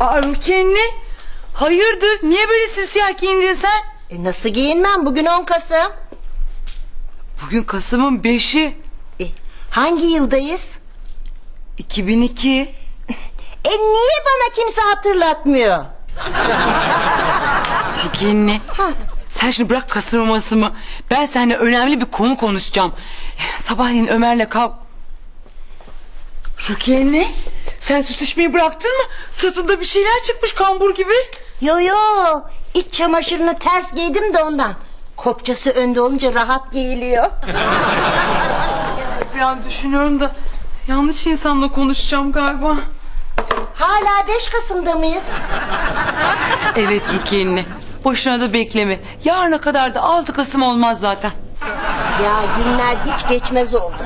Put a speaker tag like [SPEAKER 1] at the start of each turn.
[SPEAKER 1] Aa Rukiye anne. Hayırdır? Niye böyle simsiyah giyindin sen?
[SPEAKER 2] E, nasıl giyinmem? Bugün 10 Kasım.
[SPEAKER 1] Bugün Kasım'ın 5'i.
[SPEAKER 2] E, hangi yıldayız?
[SPEAKER 1] 2002.
[SPEAKER 2] E niye bana kimse hatırlatmıyor?
[SPEAKER 1] Rukiye anne. Sen şimdi bırak kasılmasımı. Ben seninle önemli bir konu konuşacağım. Sabahleyin Ömer'le kalk... Rukiye anne. Sen süt içmeyi bıraktın mı? Sırtında bir şeyler çıkmış kambur gibi.
[SPEAKER 2] Yo yo iç çamaşırını ters giydim de ondan. Kopçası önde olunca rahat giyiliyor.
[SPEAKER 1] Bir an düşünüyorum da yanlış insanla konuşacağım galiba.
[SPEAKER 2] Hala 5 Kasım'da mıyız?
[SPEAKER 1] Evet Rukiye anne. Boşuna da bekleme. Yarına kadar da 6 Kasım olmaz zaten.
[SPEAKER 2] Ya günler hiç geçmez oldu.